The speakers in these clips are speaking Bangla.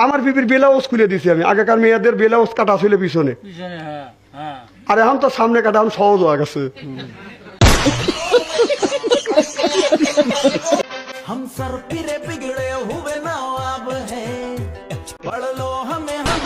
আমার বিবির ব্লাউজ খুলে দিছি আমি আগেকার মেয়েদের ব্লাউজ কাটা ছিল পিছনে পিছনে হ্যাঁ হ্যাঁ আর এখন তো সামনে কাটা এখন সহজ হয়ে গেছে हम सर फिरे बिगड़े हुए नवाब हैं पढ़ लो हमें हम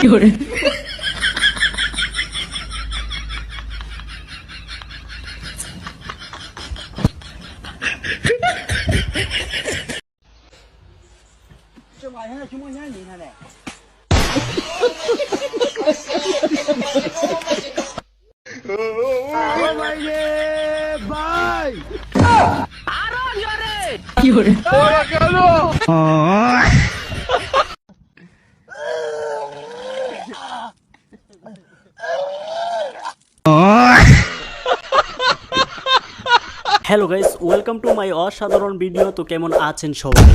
Hello guys welcome to my অসাধারণ ভিডিও তো কেমন আছেন সবাই?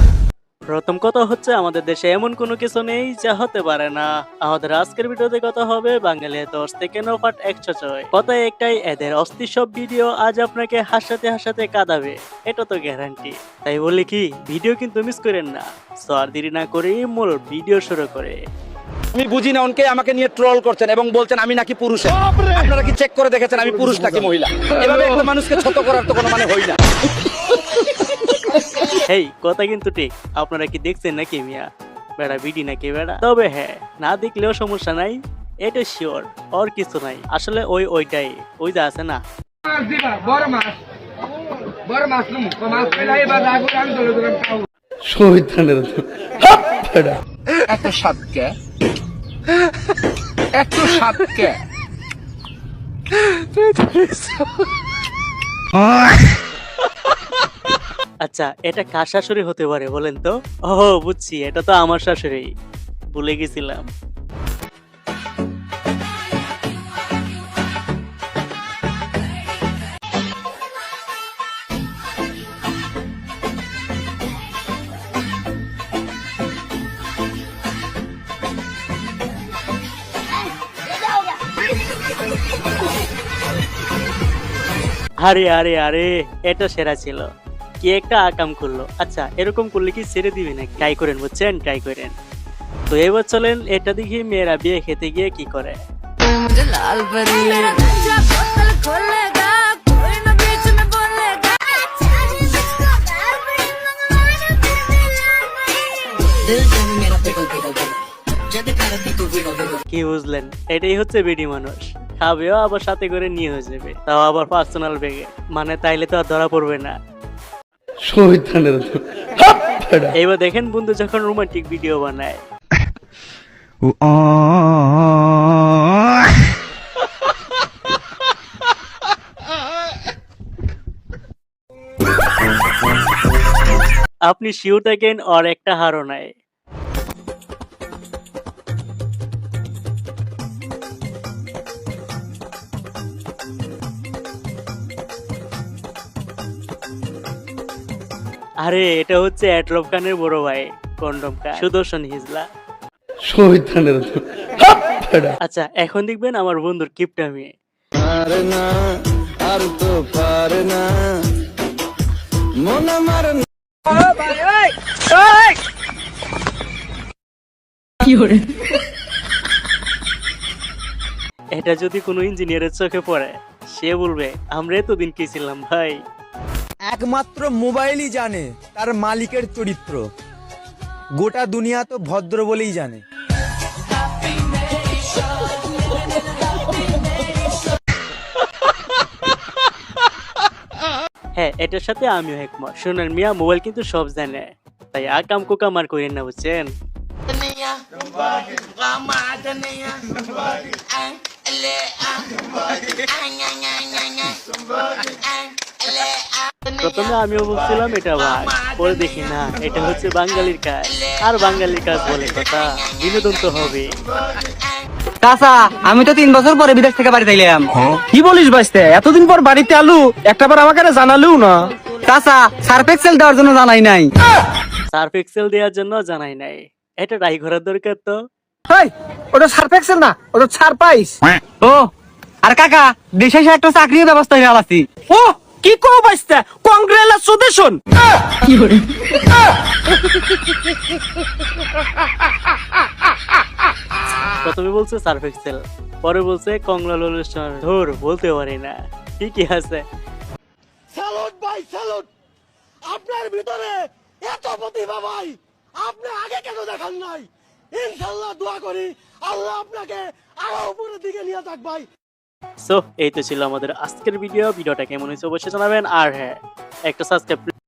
প্রথম কথা হচ্ছে আমাদের দেশে এমন কোনো কিছু নেই যা হতে পারে না। আমাদের আজকের ভিডিওতে কথা হবে বাঙালি দশ থেকে ন পাট একশো ছয়। কথা একটাই এদের অস্থি সব ভিডিও আজ আপনাকে হাসাতে হাসাতে কাঁদাবে। এটা তো গ্যারান্টি তাই বলি কি ভিডিও কিন্তু মিস করেন না। সো আর দেরি না করে মূল ভিডিও শুরু করে। আমি বুঝি না উনকে আমাকে নিয়ে ট্রল করছেন এবং বলছেন আমি নাকি পুরুষ আপনারা কি চেক করে দেখেছেন? আমি পুরুষ নাকি মহিলা? এভাবে একটা মানুষকে ছোট করার তো কোনো মানে হই না। হেই কথা কিন্তু ঠিক। আপনারা কি দেখছেন নাকি মিয়া? বেড়া বিডি নাকি বেড়া? তবে হ্যাঁ না দেখলেও সমস্যা নাই এটা শিওর আর কিছু নাই। আসলে ওই ওইটাই ওই যে আছে না। এত সাতকে এত সাতকে আচ্ছা এটা কার শাশুড়ি হতে পারে বলেন তো? ও, বুঝছি, এটা তো আমার শাশুড়ি। ভুলে গেছিলাম। আরে আরে আরে, এটা সেরা ছিল। কে একটা আকাম করল? আচ্ছা এরকম করলে কি ছেড়ে দিবে না ট্রাই করেন, বুঝছেন? ট্রাই করেন। তো এবার চলেন, এটা দেখি মেয়েরা বিয়ে খেতে গিয়ে কি করে। কি বুঝলেন? এটাই হচ্ছে বেডি মানুষ। খাবেও, আবার সাথে করে নিয়ে হয়ে যাবে। তাও আবার পার্সোনাল ব্যাগে মানে তাইলে তো আর ধরা পড়বে না। এবার দেখেন বন্ধু যখন রোমান্টিক ভিডিও বানায়। আপনি শিওর থাকেন আর একটা হারও নাই। আরে এটা হচ্ছে অ্যাটলব খানের বড় ভাই কন্ডম খান। সুদর্শন হিজলা। আচ্ছা এখন দেখবেন আমার বন্ধুর কিপটা মেয়ে। আর তো পারে না। মন আমার এটা যদি কোনো ইঞ্জিনিয়ারের চোখে পড়ে সে বলবে আমরা এতদিন কি ছিলাম ভাই? একমাত্র মোবাইলই জানে তার মালিকের চরিত্র। গোটা দুনিয়া তো ভদ্র বলেই জানে। হ্যাঁ এটার সাথে আমিও একমত। শুনেন মিয়া মোবাইল কিন্তু সব জানে। তাই আকাম কুকাম আর করেন না বুঝছেন? প্রথমে আমিও বলছিলাম এটা ভাগ পরে দেখি না এটা হচ্ছে বাঙালির কাজ। আর বাঙালির কাজ বলে কথা বিনোদন তো হবে। কাসা আমি তো তিন বছর পরে বিদেশ থেকে বাড়িতে এলাম। কি বলিস বাইস্তে এতদিন পর বাড়িতে আলু একটাবার আমাকে জানালেও না। কাসা সার্ফ এক্সেল দেওয়ার জন্য জানাই নাই। সার্ফ এক্সেল দেওয়ার জন্য জানাই নাই। এটা ট্রাই করার দরকার তো। হেই, ওটা সার্ফ এক্সেল না ওটা সারপ্রাইজ ও আর কাকা দেশে একটা চাকরির ব্যবস্থা হয়ে আলাসি ও কি কো বাইস্তে? কংগ্রেচুলেশন প্রথমে বলছে সার্ফ এক্সেল পরে বলছে কংগ্রাচুলেশন ধর বলতে পারি না। ঠিকই আছে। স্যালুট ভাই স্যালুট! আপনার ভিতরে এত প্রতিভা ভাই! আপনি আগে কেন দেখান নাই? ইনশাল্লাহ দোয়া করি আল্লাহ আপনাকে আরও উপরের দিকে নিয়ে যাক ভাই। সো এই তো ছিল আমাদের আজকের ভিডিও ভিডিওটা কেমন হয়েছে অবশ্যই জানাবেন। আর হ্যাঁ একটা সাবস্ক্রাইব